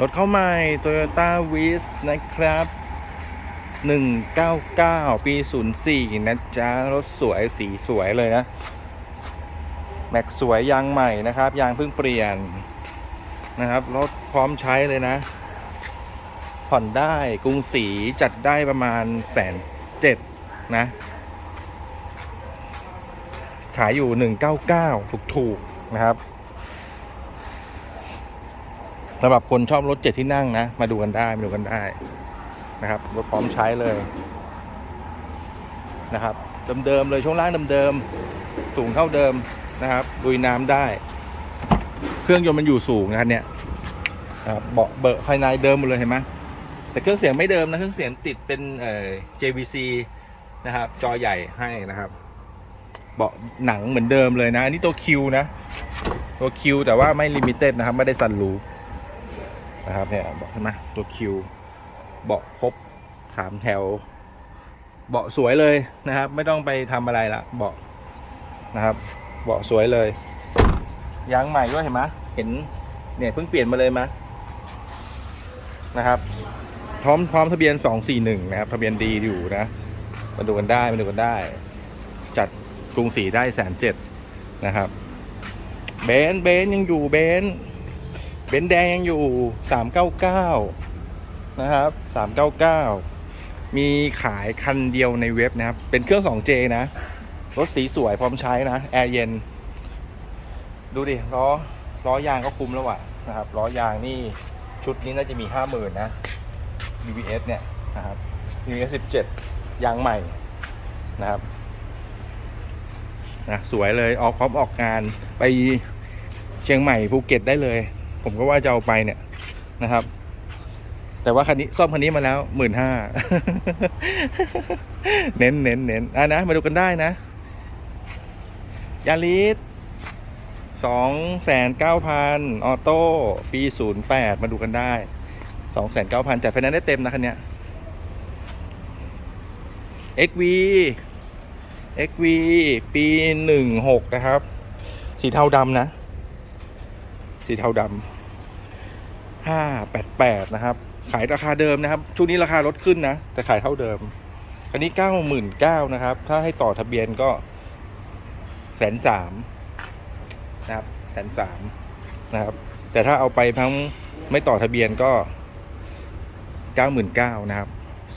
รถเข้าใหม่ Toyota Wish นะครับ 199 ปี 04 นะจ๊ะ รถสวยสีสวยเลยนะ แม็กสวยยางใหม่นะครับ ยางเพิ่งเปลี่ยนนะครับ รถพร้อมใช้เลยนะ ผ่อนได้กรุงศรีจัดได้ประมาณแสนเจ็ดนะ ขายอยู่ 199 ถูกๆนะครับ สำหรับคนชอบรถเจ็ดที่นั่งนะ มาดูกันได้ มาดูกันได้นะครับ รถพร้อมใช้เลยนะครับ เดิมๆเลยช่วงล่างเดิมๆสูงเท่าเดิมนะครับลุยน้ำได้ เครื่องยนต์มันอยู่สูงนะครับเนี่ยเบาะเบอะภายในเดิมหมดเลยเห็นไหมแต่เครื่องเสียงไม่เดิมนะเครื่องเสียงติดเป็นเอ่อ JVC นะครับ จอใหญ่ให้นะครับเบาะหนังเหมือนเดิมเลยนะ อันนี้ตัวคิวนะ ตัวคิวแต่ว่าไม่ลิมิเต็ดนะครับ ไม่ได้ซันรูฟ นะครับเนี่ยเบาะเห็นไหมตัวคิวเบาะครบสามแถว เบาะสวยเลยนะครับ ไม่ต้องไปทำอะไรละเบาะนะครับ เบาะสวยเลยยางใหม่ด้วยเห็นไหมเห็นเนี่ยเพิ่งเปลี่ยนมาเลยมะนะครับ พร้อมพร้อมทะเบียน241นะครับ ทะเบียนดีอยู่นะมาดูกันได้มาดูกันได้ จัดกรุงศรีได้แสนเจ็ดนะครับเบนซ์เบนซ์ยังอยู่เบนซ์ เบนแดงยังอยู่399นะครับ399มีขายคันเดียวในเว็บนะครับ เป็นเครื่อง 2J นะ รถสีสวยพร้อมใช้นะ แอร์เย็น ดูดิล้อล้อยางก็คุ้มแล้วว่ะนะครับล้อยางนี่ชุดนี้น่าจะมี 50,000 นะ BBS เนี่ยนะครับ BBS 17 ยางใหม่นะครับนะสวยเลยออกพร้อมออกงานไปเชียงใหม่ภูเก็ตได้เลย ผมก็ว่าจะเอาไปเนี่ยนะครับ แต่ว่าคันนี้ซ่อมคันนี้มาแล้วหมื่นห้าเน้นเน้นเน้นอะนะ มาดูกันได้นะยาริสสองแสนเก้าพันออโต้ปีศูนย์แปดมาดูกันได้สองแสนเก้าพันจัดไฟแนนซ์ได้เต็มนะคันเนี้ย XV XV ปีหนึ่งหกนะครับ สีเทาดำนะ สีเทาดำ ห้าแปดแปดนะครับ ขายราคาเดิมนะครับ ช่วงนี้ราคาลดขึ้นนะ แต่ขายเท่าเดิมอันนี้เก้าหมื่นะครับ ถ้าให้ต่อทะเบียนก็แสนสามนะครับแสนสามนะครับ แต่ถ้าเอาไปทั้งไม่ต่อทะเบียนก็เก้าหมื่นเก้านะครับ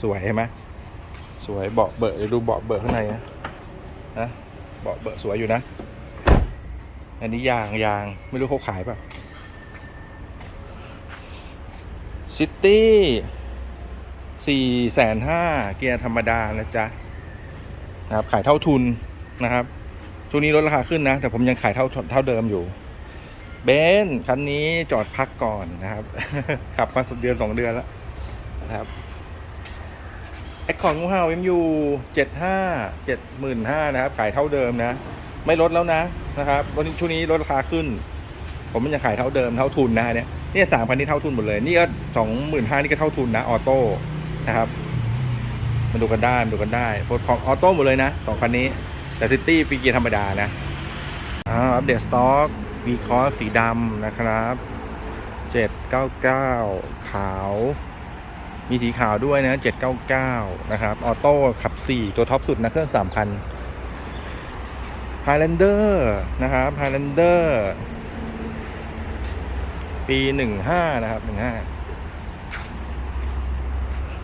สวยใช่ไหมสวยเบาะเบอะเดี๋ยวดูเบาะเบอะข้างในนะนะเบาะเบอะสวยอยู่นะ อันนี้ยางยางไม่รู้เขาขายเปล่ะ ซิตี้สี่แสนห้าเกียร์ธรรมดานะจ๊ะนะครับขายเท่าทุนนะครับช่วงนี้ลดราคาขึ้นนะ แต่ผมยังขายเท่าเท่าเดิมอยู่เบนคันนี้จอดพักก่อนนะครับ ขับมาสักเดือนสองเดือนแล้วนะครับแอคคอนงูเห่ายังอยู่เจ็ดห้าเจ็ดหมื่นห้านะครับ ขายเท่าเดิมนะ ไม่ลดแล้วนะนะครับวันนี้ช่วงนี้ลดราคาขึ้น ผมมันยังขายเท่าเดิมเท่าทุนนะเนี่ย เนี่ยสามพันนี่เท่าทุนหมดเลย นี่ก็สองหมื่นห้านี่ก็เท่าทุนนะออโต้นะครับมาดูกันได้มาดูกันได้โพสของออโต้หมดเลยนะสองคันนี้ แต่ซิตี้ปีเกียร์ธรรมดานะอ่าอัปเดตสต็อกวีคอสสีดำนะครับ799ขาว มีสีขาวด้วยนะ799นะครับออโต้ขับ4ตัวท็อปสุดนะเครื่อง3,000 Highlander นะครับ Highlander ปี15นะครับ15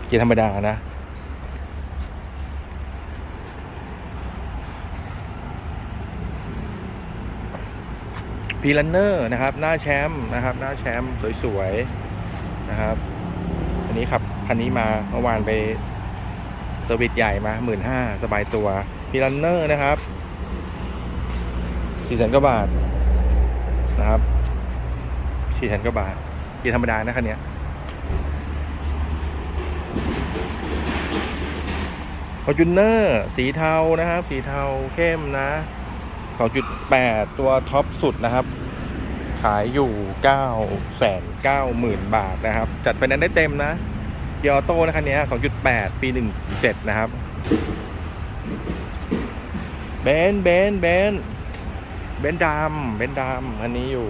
เกียร์ธรรมดานะ พีลันเนอร์นะครับ หน้าแชมป์นะครับ หน้าแชมป์สวยๆนะครับ อันนี้ขับคันนี้มาเมื่อวานไปเซอร์วิสใหญ่มาหมื่นห้าสบายตัวพีลันเนอร์นะครับสี่แสนกว่าบาทนะครับ สี่แสนกว่าบาทเกียร์ธรรมดานะคันนี้ฟอร์จูเนอร์สีเทานะครับ สีเทาเข้มนะ 2.8 ตัวท็อปสุดนะครับ ขายอยู่9แสน9หมื่นบาทนะครับ จัดไฟแนนซ์ได้เต็มนะเกียร์ออโต้นะคันนี้ 2.8 ปี 17 นะครับเบนเบนเบนเบนดำเบนดำอันนี้อยู่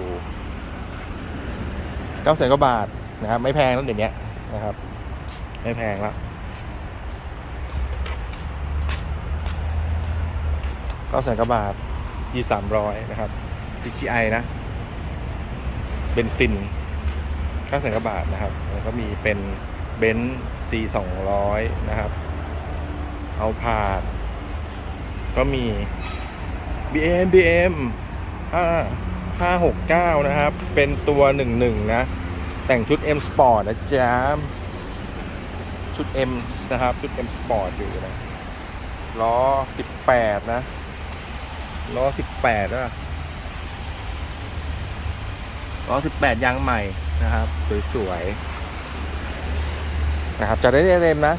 9แสนกว่าบาทนะครับไม่แพงแล้วเดี๋ยวนี้นะครับ ไม่แพงแล้วเก็แสนกว่าบาทยี่สามร้อยนะครับ DJI นะเบนซินเก็แสนกว่าบาทนะครับ แล้วก็มีเป็นเบนซ์ C สองร้อยนะครับเอาผาดก็มี BM BM ห้า ห้าหกเก้านะครับ เป็นตัวหนึ่งหนึ่งนะ แต่งชุด M Sport นะจ๊ะ ชุด M นะครับ ชุด M Sport อยู่นะ ล้อ 18 นะ ล้อ 18อะล้อ 18 ยางใหม่นะครับ สวยๆ นะครับ จะได้เต็มนะ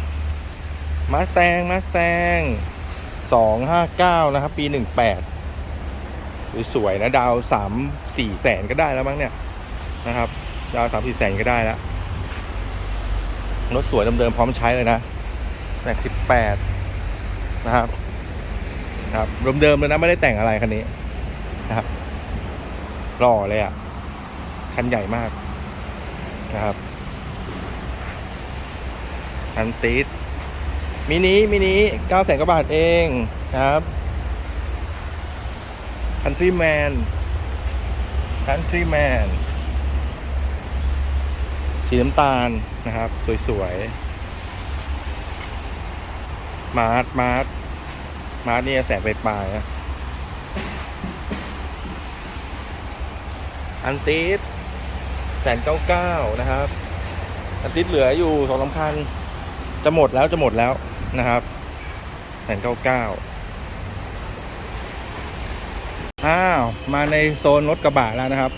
369 มาส t ตงมาส t ตง259 นะครับ ปี 18 สวยๆนะดาว3 4แสนก็ได้แล้วมั้งเนี่ยนะครับ ดาว3 4แสนก็ได้แล้วรถสวยเดิมๆพร้อมใช้เลยนะแม็ก18นะครับครับเดิมๆเลยนะไม่ได้แต่งอะไรคันนี้นะครับหล่อเลยอะคันใหญ่มากนะครับคันติดมินิมินิเก้าแสนกว่าบาทเองนะครับ Country Man Country Man สีน้ำตาลนะครับ สวยๆ มาร์ทมาร์ทมาร์ทนี่แสนไปปลายนะอันติสแสนเก้าเก้านะครับ อันติสเหลืออยู่สองสำคัญ จะหมดแล้วจะหมดแล้วนะครับแสนเก้าเก้า อ้าว มาในโซนรถกระบะแล้วนะครับ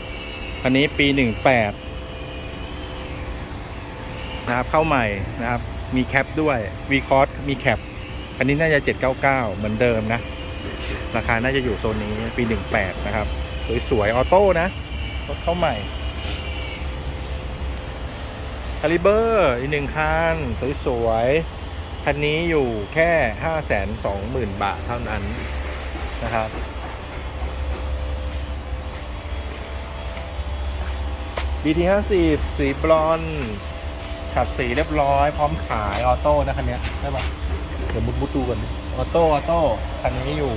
คันนี้ปีหนึ่งแปดนะครับเข้าใหม่นะครับ มีแคปด้วยวีคอร์มีแคปอันนี้น่าจะ 799 เหมือนเดิมนะ ราคาน่าจะอยู่โซนนี้ปี 18 นะครับ สวยๆ ออโต้นะ รถเข้าใหม่คาลิเบอร์อีกหนึ่งคัน สวยๆ คันนี้อยู่แค่ 520,000 บาทเท่านั้นนะครับ BT 50สีบลอนขับสีเรียบร้อย พร้อมขายออโต้นะคันนี้ใช่ปะเดี๋ยวมุดมุดดูกันออโต้ออโต้คันนี้อยู่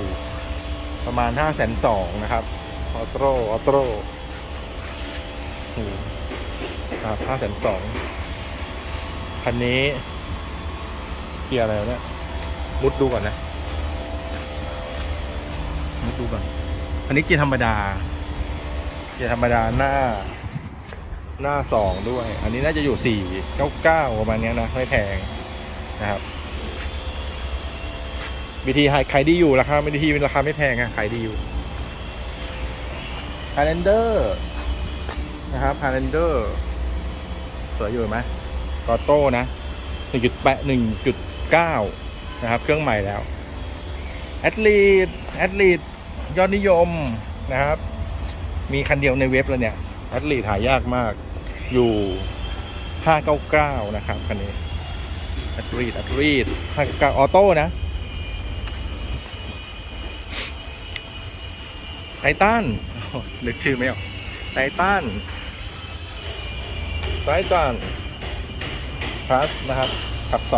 ประมาณ5 2 0 0 0นะครับออโต้ออโต้ครับ5 2 0 0 0คันนี้เกียร์อะไรเนี่ยมุดดูก่อนนะมุดดูก่อนอันนี้เกียร์ธรรมดา เกียร์ธรรมดาหน้า หน้าสองด้วย อันนี้น่าจะอยู่สี่เก้าเก้าประมาณนี้นะ ไม่แพงนะครับวิธีขายดีอยู่ราคาไม่ดีเป็นราคาไม่แพงอะขายดีอยู่ h i g h l a n d e r นะครับ h i g h l a n d e r สวยอยู่ไหมกอโต้นะหนึ่งจุดแปดหนึ่งจุดเก้านะครับ เครื่องใหม่แล้วแอดลีดแอดลีดยอดนิยมนะครับ มีคันเดียวในเว็บแล้วเนี่ยแอดลีดหายากมาก อยู่ 599 นะครับคันนี้อัดรีดอัดรีด599ออโต้นะไททันนึกชื่อไม่ออกไททันไททันพลัสนะครับขับ 2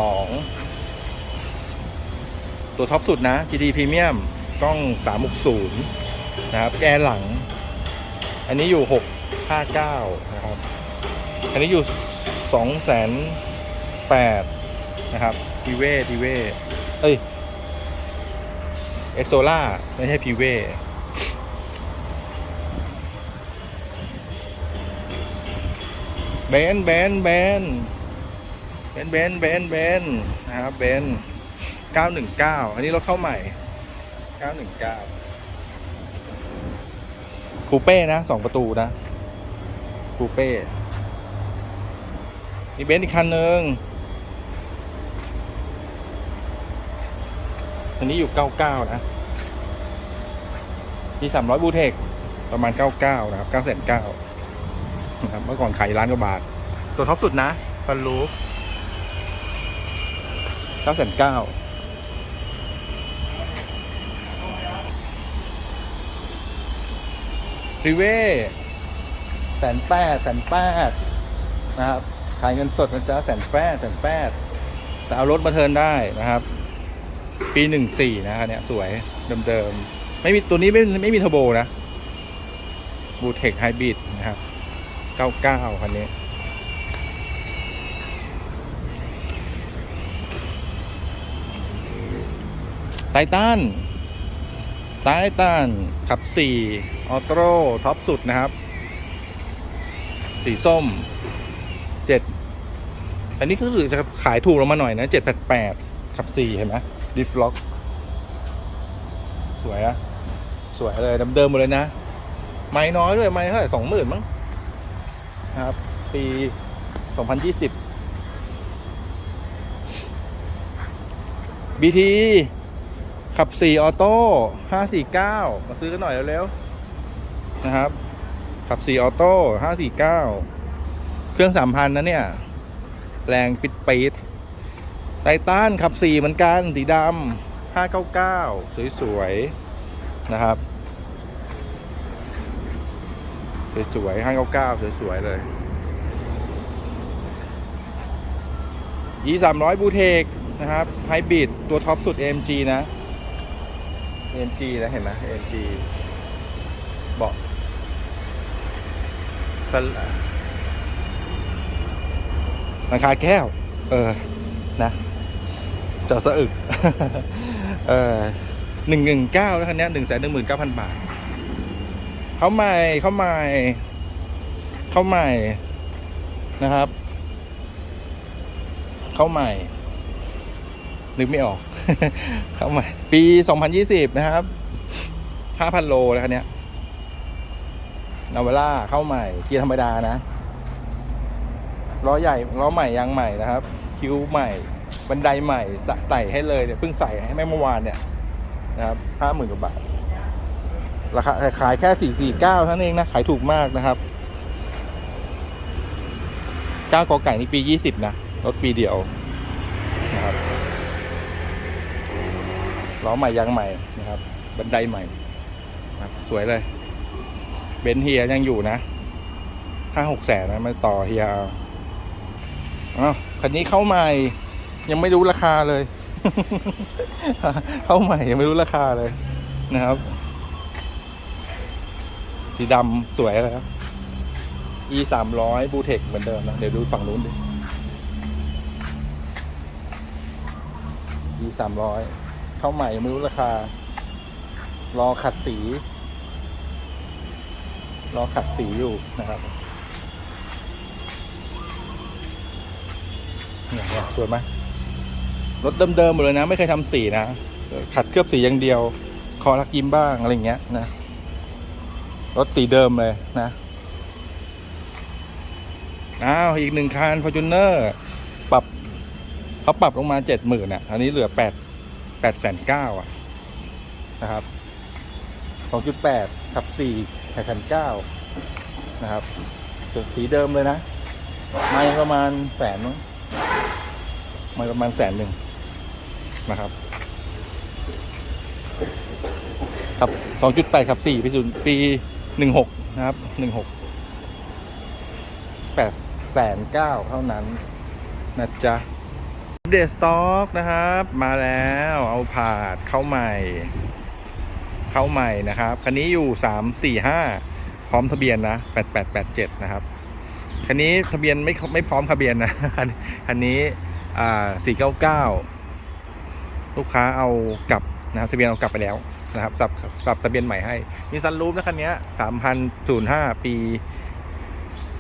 ตัวท็อปสุดนะ GT Premium กล้อง 360 นะครับแกนหลัง อันนี้อยู่ 659 นะครับ อันนี้อยู่2แสนแปดนะครับพีเว่พีเว่เอ้ยเอ็กโซล่าไม่ใช่พีเว่เบนเบนเบนเบนเบนเบนเบนนะครับเบน919อันนี้รถเข้าใหม่919คูเป้นะสองประตูนะคูเป้ มีเบนซ์อีกคันหนึ่งอันนี้อยู่99นะ มี300บูเทคประมาณ99นะครับ9 9 0 0นะครับเมื่อก่อนขายร้านกว่าบาท ตัวท็อปสุดนะฟันลูฟ9 9 0 0รีเว่แสนแปดแสนแปดนะครับ ขายเงินสดนะจ๊ะแสนแปดแสนแปดแต่เอารถมาเทินได้นะครับ ปีหนึ่งสี่นะครับเนี่ยสวยเดิมๆไม่มีตัวนี้ไม่ไม่มีเทอร์โบนะบูเทคไฮบริดนะครับเก้าเก้าคันนี้ไททันไททันขับ 4 ออโต้ท็อปสุดนะครับ สีส้ม อันนี้ก็รู้สึกจะขายถูกลงมาหน่อยนะ788ขับ4เห็นไหมดิฟล็อก สวยอะสวยเลยเดิมๆหมดเลยนะ ไม่น้อยด้วยไม่เท่าไหร่สองหมื่นมั้งนะครับ ปี2020 BT ขับ4ออโต้549มาซื้อกันหน่อยเร็วๆนะครับ ขับ4ออโต้549เครื่อง3,000นะเนี่ย แรงปิดปีดไททันขับ4เหมือนกันสีดำ599สวยๆ นะครับ สวยๆ599สวยๆ เลย E 300บูเทกนะครับไฮบริดตัวท็อปสุด AMG นะ AMG นะเห็นไหม AMG เบอ กราคาแก้ว เออ นะจะสะอึก เออหนึ่งหนึ่งเก้าแล้วคันนี้หนึ่งแสนหนึ่งหมื่นเก้าพันบาท เข้าใหม่เข้าใหม่เข้าใหม่นะครับ เข้าใหม่ นึกไม่ออก เข้าใหม่ ปี2020นยี่สิบนะครับ5,000โลแล้วคันนี้นาวเวล่าเข้าใหม่ เกียร์ธรรมดานะ ล้อใหญ่ล้อใหม่ยางใหม่นะครับ คิ้วใหม่บันไดใหม่ใส่ให้เลยเนี่ยเพิ่งใส่ให้แม่เมื่อวานเนี่ยนะครับ50,000กว่าบาทราคาขายแค่449เท่านั้นเองนะขายถูกมากนะครับ9กอไก่นี่ปี20นะรถปีเดียวนะครับล้อใหม่ยางใหม่นะครับ บันไดใหม่นะครับสวยเลยเบนซ์เฮียยังอยู่นะห้าหกแสนนะมาต่อเฮียเอาอ้าวคันนี้เข้าใหม่ ยังไม่รู้ราคาเลย เข้าใหม่ยังไม่รู้ราคาเลยนะครับ สีดำสวยเลยครับ e สามร้อยบูเทคเหมือนเดิมนะ เดี๋ยวดูฝั่งนู้นดิ e สามร้อยเข้าใหม่ยังไม่รู้ราคา รอขัดสี รอขัดสีอยู่นะครับ เนี่ยเนี่ยสวยไหมรถเดิมๆหมดเลยนะ ไม่เคยทำสีนะ ขัดเคลือบสีอย่างเดียว คอรักยิ้มบ้างอะไรเงี้ยนะ รถสีเดิมเลยนะ อ้าวอีกหนึ่งคัน f o r t u n e r ปรับเขาปรับลงมาเจ็ดหมื่นอะอันนี้เหลือแปดแปดแสนเก้าอะ นะครับสองจุดแปดขับสี่แปดแสนเก้านะครับสีเดิมเลยนะม่ประมาณแสนมั้ง ไม่ประมาณแสนหนึ่งนะครับขับสองจุดแปดขับสี่ไปสู่ปีหนึ่งหกนะครับหนึ่งหกแปดแสนเก้าเท่านั้นนะจ๊ะเดสต็อกนะครับ มาแล้วเอาผาดเข้าใหม่ เข้าใหม่นะครับ คันนี้อยู่สามสี่ห้าพร้อมทะเบียนนะแปดแปดแปดเจ็ดนะครับ คันนี้ทะเบียนไม่ไม่พร้อมทะเบียนนะคันคันนี้อ่าสี่เก้าเก้าลูกค้าเอากลับนะครับทะเบียนเอากลับไปแล้วนะครับสับสับทะเบียนใหม่ให้ มีซันรูฟนะคันนี้สามพันศูนย์ห้าปี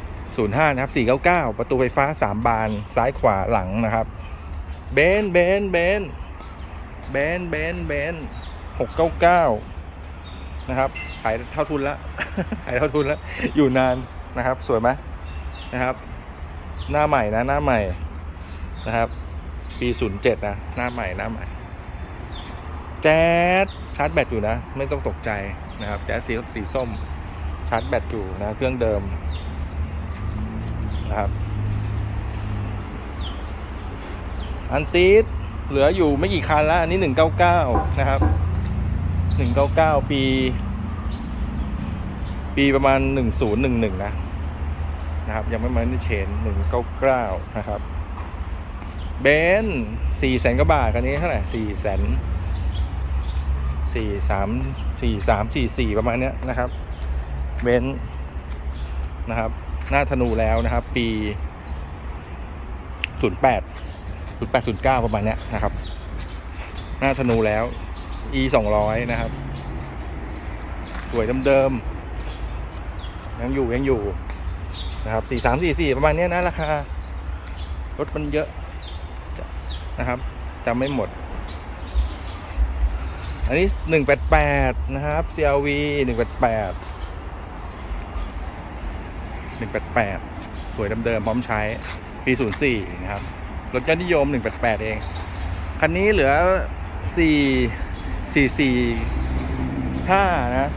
05นะครับ499ประตูไฟฟ้า3บานซ้ายขวาหลังนะครับเบนเบนเบนเบนเบนเบน699นะครับ ขายเท่าทุนแล้วขายเท่าทุนแล้วอยู่นานนะครับ สวยไหม นะครับ หน้าใหม่นะหน้าใหม่นะครับ ปี 07 นะ หน้าใหม่หน้าใหม่ แจ๊สชาร์จแบตอยู่นะ ไม่ต้องตกใจนะครับ แจ๊สสีสีส้มชาร์จแบตอยู่นะ เครื่องเดิมนะครับ อันตีดเหลืออยู่ไม่กี่คันแล้ว อันนี้หนึ่งเก้าเก้านะครับหนึ่งเก้าเก้าปี ปีประมาณหนึ่งศูนย์หนึ่งหนึ่งนะ นะครับ ยังไม่มาในเชนหนึ่งเก้าเก้านะครับเบนสี่แสนกว่าบาทคันนี้เท่าไหร่สี่แสนสี่สามสี่สามสี่สี่ประมาณเนี้ยนะครับเบนนะครับหน้าธนูแล้วนะครับ ปีศูนย์แปดศูนย์แปดศูนย์เก้าประมาณเนี้ยนะครับ หน้าธนูแล้ว e สองร้อยนะครับ สวยเดิมๆยังอยู่ยังอยู่ นะครับสี่สามสี่สี่ประมาณนี้นะราคารถมันเยอะจะนะครับจำไม่หมด อันนี้หนึ่งแปดแปดนะครับ CRV หนึ่งแปดแปดหนึ่งแปดแปดสวยเดิมๆพร้อมใช้ปีศูนย์สี่นะครับ รถยอดนิยมหนึ่งแปดแปดเอง คันนี้เหลือสี่สี่สี่ห้านะ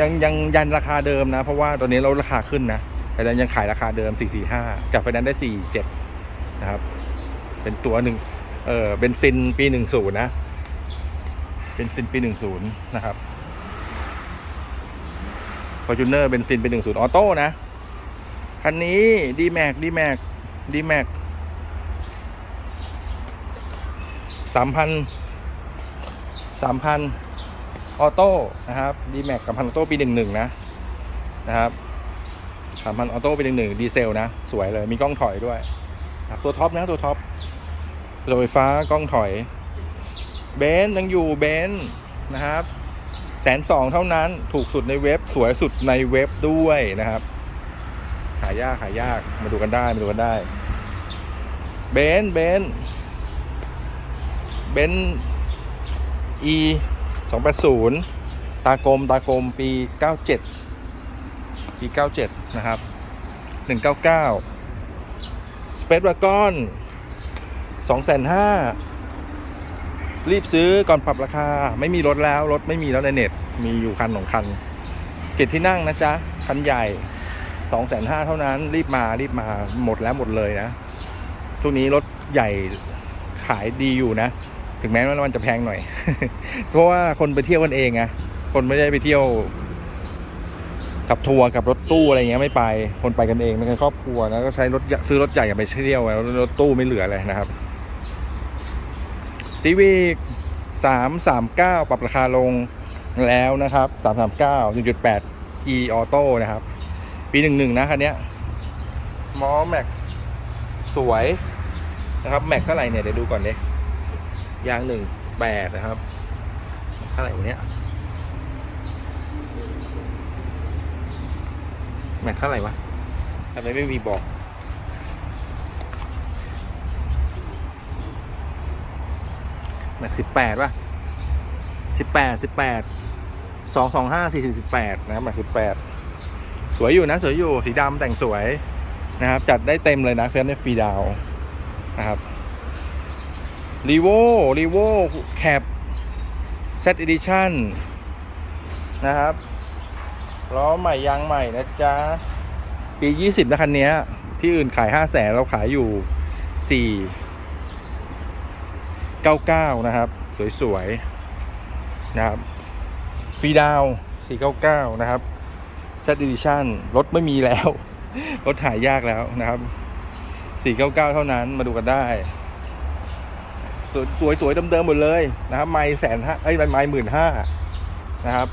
ยังยังยันราคาเดิมนะ เพราะว่าตอนนี้เราราคาขึ้นนะ แต่ยังขายราคาเดิม 445จากไฟแนนซ์ได้ 47 นะครับ เป็นตัวหนึ่งเออเบนซินปี 10 นะเป็นซินปี 10 นะครับฟอร์จูเนอร์เบนซินปี10 ออโต้นะ คันนี้ดีแม็กดีแม็กดีแม็กสามพันสามพันออโต้นะครับดีแม็กสามพันออโต้ปีหนึ่งหนึ่งนะ นะครับ สามพันออโต้ปีหนึ่งหนึ่งดีเซลนะ สวยเลยมีกล้องถอยด้วย ตัวท็อปนะตัวท็อปรถไฟฟ้ากล้องถอย เบนซ์ยังอยู่เบนซ์นะครับแสนสองเท่านั้นถูกสุดในเว็บสวยสุดในเว็บด้วยนะครับ หายากหายากมาดูกันได้มาดูกันได้เบนซ์เบนซ์เบนซ์ e 280ตากลมตากลมปี97 ปี97 นะครับ 199 Space Wagon 2,500รีบซื้อก่อนปรับราคา ไม่มีรถแล้ว รถไม่มีแล้วในเน็ต มีอยู่คันสองคันเจ็ดที่นั่งนะจ๊ะ คันใหญ่ 2,500 เท่านั้น รีบมา รีบมา หมดแล้วหมดเลยนะ ทุกนี้รถใหญ่ขายดีอยู่นะ ถึงแม้ว่ามันจะแพงหน่อย เพราะว่าคนไปเที่ยวกันเองไงคนไม่ได้ไปเที่ยว กับทัวร์กับรถตู้อะไรเงี้ยไม่ไป คนไปกันเองเป็นครอบครัวนะก็ใช้รถซื้อรถใหญ่กันไปเที่ยวแล้วรถตู้ไม่เหลือเลยนะครับซีวีสามสามเก้าปรับราคาลงแล้วนะครับสามสามเก้าหนึ่งจุดแปด e ออโต้นะครับ ปีหนึ่งหนึ่งนะคันนี้มอแม็กสวยนะครับแม็กเท่าไหร่เนี่ยเดี๋ยวดูก่อนเด้ยางหนึ่งแปดนะครับเท่าไหร่วะเนี้ แม็กเท่าไหร่วะทำไมไม่มีบอก แม็กสิบแปดป่ะสิบแปดสิบแปดสองสองห้าสี่สิบสิบแปดนะครับแม็กสิบแปดสวยอยู่นะ สวยอยู่สีดำแต่งสวยนะครับ จัดได้เต็มเลยนะเฟสในฟรีดาวน์นะครับรีโวรีโวแคปเซตอีดิชั่นนะครับ ล้อใหม่ยางใหม่นะจ๊ะ ปี 20 นะคันนี้ที่อื่นขาย 5 0 0แสนเราขายอยู่ 4 99 นะครับ สวย ๆ นะครับฟรีดาว 499 นะครับเซตดิชั่นรถไม่มีแล้ว รถหายากแล้วนะครับ 499 เท่านั้นมาดูกันได้สวยสวยสวยเดิมๆหมดเลยนะครับ ไม่แสนห้าไอ้ไม่หมื่นห้านะครับ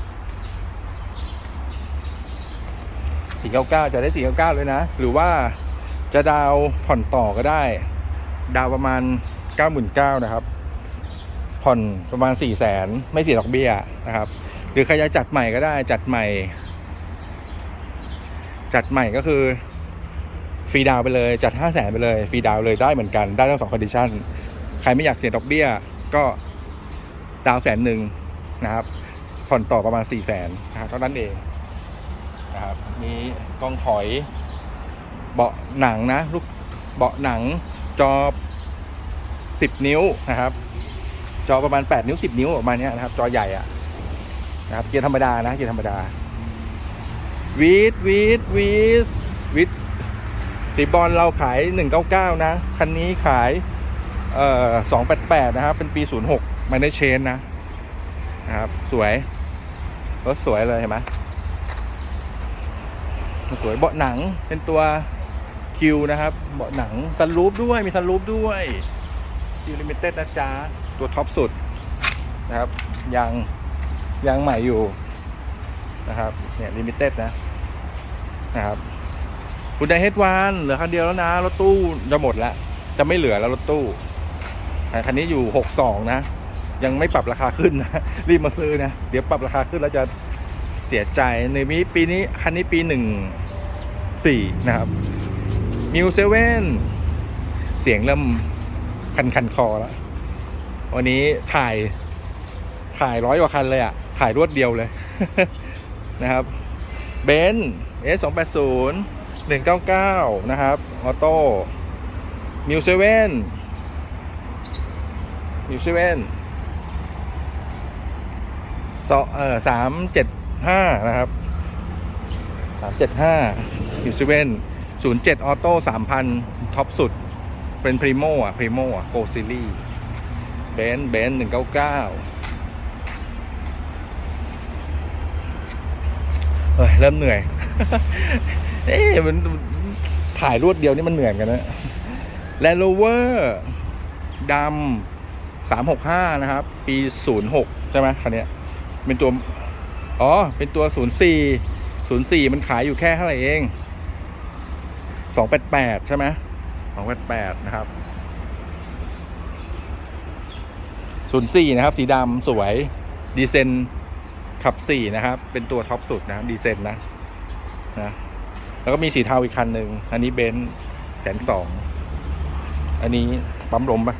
สี่เก้าเก้าจะได้สี่เก้าเก้าเลยนะ หรือว่าจะดาวผ่อนต่อก็ได้ ดาวประมาณเก้าหมื่นเก้านะครับ ผ่อนประมาณสี่แสนไม่เสียดอกเบี้ยนะครับ หรือใครจะจัดใหม่ก็ได้จัดใหม่ จัดใหม่ก็คือฟรีดาวไปเลยจัดห้าแสนไปเลยฟรีดาวเลยได้เหมือนกันได้ทั้งสองคอนดิชันใครไม่อยากเสียดอกเบี้ยก็ดาวแสนหนึ่งนะครับ ผ่อนต่อประมาณสี่แสนนะครับเท่านั้นเอง นะครับมีกล้องถอย เบาะหนังนะลูกเบาะหนังจอสิบนิ้วนะครับ จอประมาณแปดนิ้วสิบนิ้วประมาณเนี้ยนะครับ จอใหญ่อะนะครับเกียร์ธรรมดานะเกียร์ธรรมดาวีดวีดวีสวีดสีบอลเราขายหนึ่งเก้าเก้านะ คันนี้ขายเอ่อสองแปดแปดนะครับ เป็นปีศูนย์หกไม่ได้เชนนะนะครับ สวย รถสวยเลยเห็นไหม สวยเบาะหนังเป็นตัวคิวนะครับ เบาะหนังซันรูฟด้วยมีซันรูฟด้วยคิวลิมิเต็ดนะจ๊ะตัวท็อปสุดนะครับยางยางใหม่อยู่นะครับเนี่ยลิมิเต็ดนะนะครับคุณไดเฮดวานเหลือคันเดียวแล้วนะ รถตู้จะหมดแล้ว จะไม่เหลือแล้วรถตู้คันนี้อยู่ 62 นะ ยังไม่ปรับราคาขึ้นนะ รีบมาซื้อนะ เดี๋ยวปรับราคาขึ้นแล้วจะเสียใจในปีปีนี้คันนี้ปีหนึ่ง สี่นะครับมิวเซเว่นเสียงเริ่มคันคันคอแล้ว วันนี้ถ่ายถ่ายร้อยกว่าคันเลยอะถ่ายรวดเดียวเลย นะครับเบนซ์เอสสองแปดศูนย์หนึ่งเก้าเก้านะครับ ออโต้มิวเซเว่นมิวเซเว่นสเอ่อสามเจ็ดห้านะครับสามเจ็ดห้า มิวเซเว่นศูนย์เจ็ดออโต้สามพันท็อปสุด เป็นพรีโมอะพรีโมอะโกซิลี่เบนซ์เบนซ์หนึ่งเก้าเก้าเฮ้ยเริ่มเหนื่อย เอ๊ะมันถ่ายรวดเดียวนี่มันเหนื่อยเหมือนกันนะ Land Rover ดำสามหกห้านะครับ ปีศูนย์หกใช่ไหมคันนี้เป็นตัว อ๋อ เป็นตัวศูนย์สี่ศูนย์สี่มันขายอยู่แค่เท่าไหร่เอง สองแปดแปดใช่ไหมสองแปดแปดนะครับศูนย์สี่นะครับ สีดำสวยดีเซนขับสี่นะครับ เป็นตัวท็อปสุดนะครับดีเซนนะนะแล้วก็มีสีเทาอีกคันหนึ่งอันนี้เบนซ์แสนสองอันนี้ปั๊มลมปะ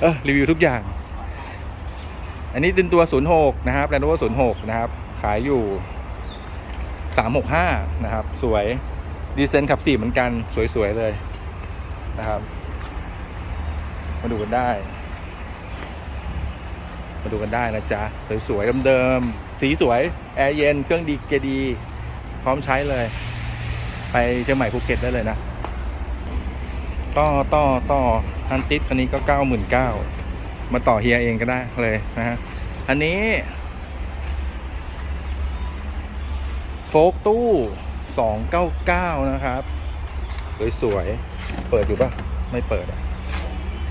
เออรีวิวทุกอย่าง อันนี้เป็นตัว 06 นะครับแลนด์โรเวอร์06 นะครับ ขายอยู่ 365 นะครับ สวย ดีเซนขับ4เหมือนกันสวยๆเลยนะครับ มาดูกันได้ มาดูกันได้นะจ๊ะ สวยๆเดิมๆสีสวย แอร์เย็น เครื่องดีเกดี พร้อมใช้เลย ไปเชียงใหม่ภูเก็ตได้เลยนะ ต่อต่อต่อฮันติสคันนี้ก็เก้าหมื่นเก้ามาต่อเฮียเองก็ได้เลยนะฮะ อันนี้ โฟกตู้ สองเก้าเก้านะครับ สวยๆ เปิดอยู่ปะไม่เปิดอะ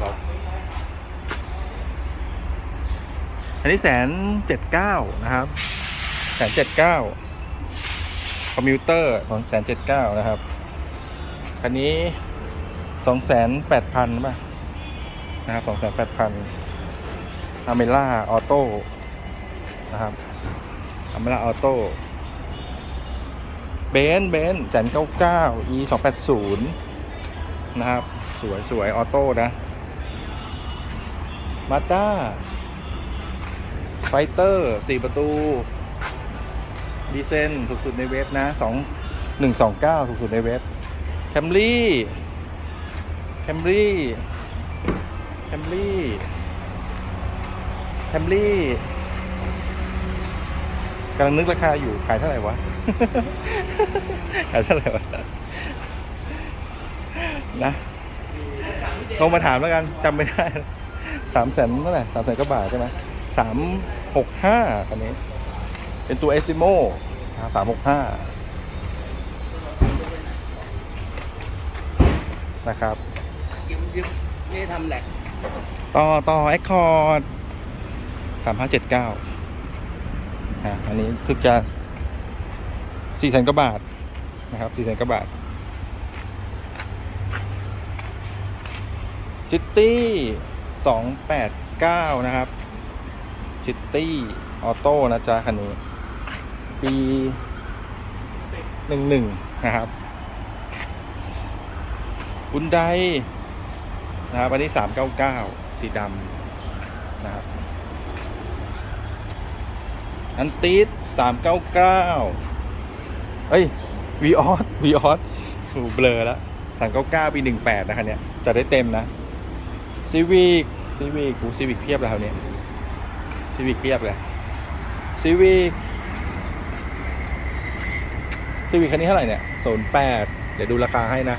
ล็อกอันนี้แสนเจ็ดเก้านะครับแสนเจ็ดเก้าคอมพิวเตอร์ของแสนเจ็ดเก้านะครับคันนี้สองแสนแปดพันป่ะนะครับสองแสนแปดพันอเมล่าออโต้นะครับอเมล่าออโต้ เบนเบนแสนเก้าเก้า e สองแปดศูนย์นะครับ สวยสวยออโต้นะมาด้าไฟเตอร์สี่ประตู ดีเซนถูกสุดในเว็บนะสองหนึ่งสองเก้าถูกสุดในเว็บแคมรี่แคมรี่แคมรี่แคมรี่กำลังนึกราคาอยู่ขายเท่าไหร่วะ ขายเท่าไหร่วะนะโทรมาถามแล้วกันจำไม่ได้สามแสนเท่าไหร่สามแสนก็บาทใช่ไหมสามหกห้าคันนี้ เป็นตัวเอซิโมสามหกห้านะครับยืมยืมนี่ทำแหลกต่อต่อแอคคอร์ดสามห้าเจ็ดเก้าอะอันนี้ถึกจะ สี่แสนกว่าบาทนะครับสี่แสนกว่าบาทซิตี้สองแปดเก้านะครับซิตี้ออโต้นะจ๊ะคันนี้ ปีหนึ่งหนึ่งนะครับคุณไดนะครับอันนี้399สีดำนะครับ อันตีด399เก้า อ้ยวีออสวีออสถูเบลอแล้ว399ปี18นะครับเนี่ยจะได้เต็มนะซีวิกซีวิกกูซีวิกเพียบแล้วเนี่ยซีวิกเพียบเลยซีวิกซีวิกคันนี้เท่าไหร่เนี่ย08เดี๋ยวดูราคาให้นะ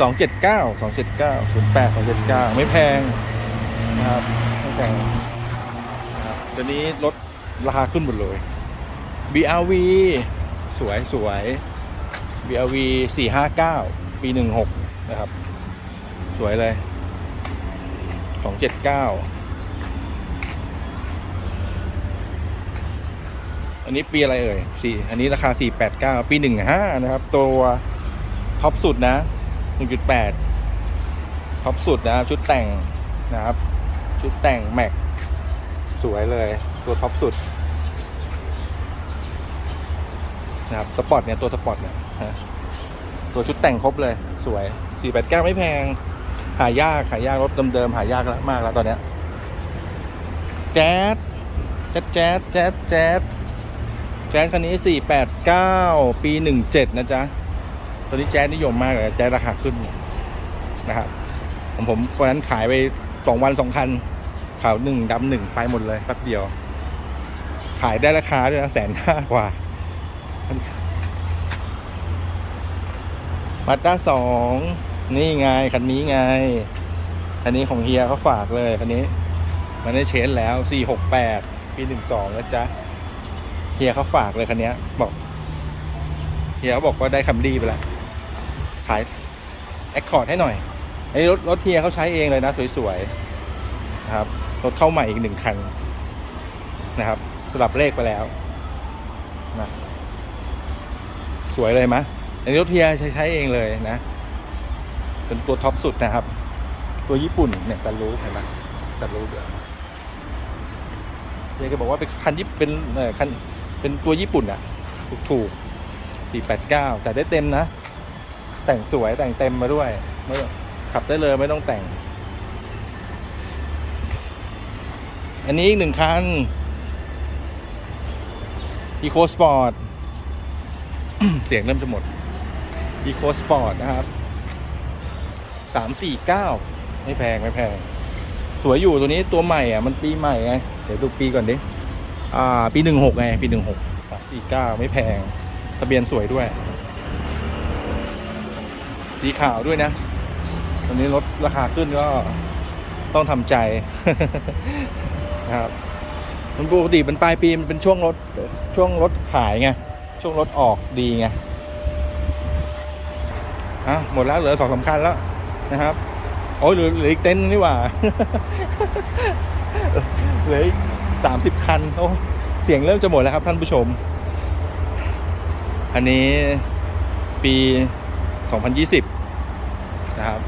สองเจ็ดเก้าสองเจ็ดเก้าศูนย์แปดสองเจ็ดเก้าไม่แพงนะครับไม่แพงครับเดี๋ยวนี้ลดราคาขึ้นหมดเลย BRV สวยสวย BRV 459 ปี 16 นะครับ สวยเลย279 อันนี้ปีอะไรเอ่ยสี่อันนี้ราคา 489 ปี 15 นะครับ ตัวท็อปสุดนะ 1.8 ท็อปสุดนะชุดแต่งนะครับ ชุดแต่งแม็ก สวยเลย ตัวท็อปสุด นะครับสปอร์ตเนี่ยตัวสปอร์ตเนี่ยตัวชุดแต่งครบเลยสวย 489 ไม่แพง หายากหายากรถเดิมๆหายากแล้วมากแล้วตอนเนี้ยแจ๊ดแจ๊ดแจ๊ดแจ๊ดแจ๊ดแจ๊ดคันนี้ 489 ปี 17 นะจ๊ะตัวนี้แจ๊ดนิยมมากเลยแจ๊ดราคาขึ้นนะครับผมผมคนนั้นขายไปสองวันสองคันขาวหนึ่งดำหนึ่งไปหมดเลยแป๊บเดียว ขายได้ราคาด้วยนะแสนห้ากว่า มาด้าสองนี่ไงคันนี้ไง คันนี้ของเฮียเขาฝากเลยคันนี้ มันได้เชนแล้ว468ปี12แล้วจ๊ะเฮียเขาฝากเลยคันนี้บอกเฮียเขาบอกว่าได้คำดีไปแล้วขายแอคคอร์ดให้หน่อยไอ้รถรถเฮียเขาใช้เองเลยนะ สวยๆนะครับรถเข้าใหม่อีกหนึ่งคันนะครับสลับเลขไปแล้วนะสวยเลยมะ อันนี้รถเฮียใช้ใช้เองเลยนะ เป็นตัวท็อปสุดนะครับ ตัวญี่ปุ่นเนี่ยซันรูฟเห็นไหมซันรูฟเดี๋ยวเฮียก็บอกว่าเป็นคันญี่เป็นเออคันเป็นตัวญี่ปุ่นอะถูกถูกสี่แปดเก้าแต่ได้เต็มนะ แต่งสวยแต่งเต็มมาด้วยไม่ต้องขับได้เลยไม่ต้องแต่ง อันนี้อีกหนึ่งคัน Eco Sport เสียงเริ่มจะหมด Eco Sport นะครับสามสี่เก้าไม่แพงไม่แพง สวยอยู่ตัวนี้ตัวใหม่อะมันปีใหม่ไง เดี๋ยวดูปีก่อนดิ อ่า ปีหนึ่งหกไง ปีหนึ่งหกสี่เก้าไม่แพง ทะเบียนสวยด้วย สีขาวด้วยนะตอนนี้ลดราคาขึ้นก็ต้องทำใจนะครับมันปกติเป็นปลายปีมันเป็นช่วงรถช่วงรถขายไงช่วงรถออกดีไง อะหมดแล้วเหลือสองสำคัญแล้วนะครับโอ้ยเหลืออีกเต็นนี่หว่าเหลืออีกสามสิบคันโอ้เสียงเริ่มจะหมดแล้วครับท่านผู้ชม อันนี้ปีสองพันยี่สิบนะครับ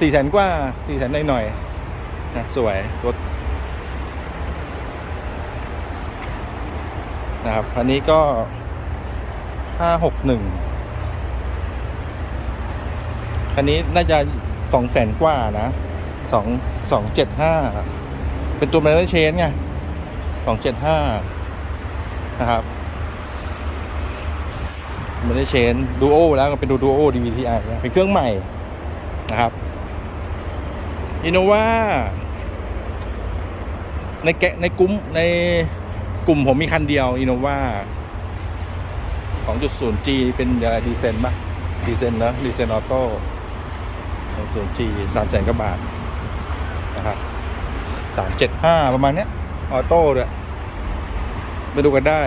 สี่แสนกว่าสี่แสนหน่อยๆนะสวยตัวนะครับ อันนี้ก็ห้าหกหนึ่ง คันนี้น่าจะสองแสนกว่านะสองสองเจ็ดห้าเป็นตัวแมนเชนไงสองเจ็ดห้านะครับไม่ได้เชนดูโอแล้วก็เป็นดูดูโอดีวีทีไอเป็นเครื่องใหม่นะครับอินโนวาในแกในกลุ่มในกลุ่มผมมีคันเดียวอินโนวาของจุดศูนย์จีเป็นอะไรดีเซนปะดีเซนนะดีเซนออโต้ 2.0G สามแสนกว่าบาทนะครับสามเจ็ดห้าประมาณเนี้ยออโต้ด้วยไปดูกันได้